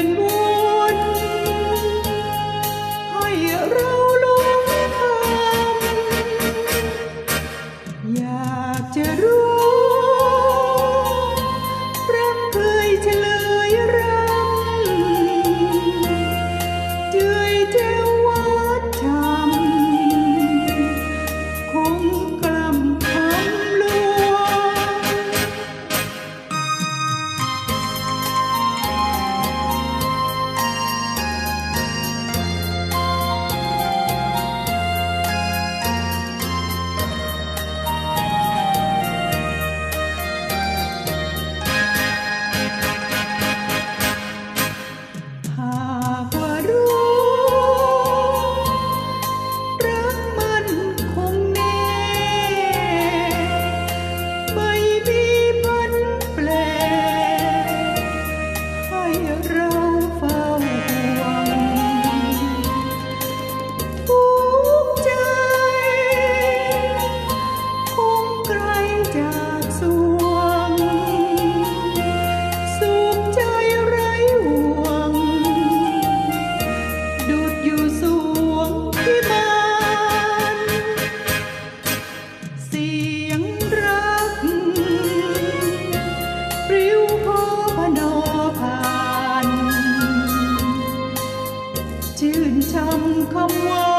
เป็ให้เราลงทำอยากจะรู้พระเคยเฉลยรำเจยเจ้วัดทำคง come on.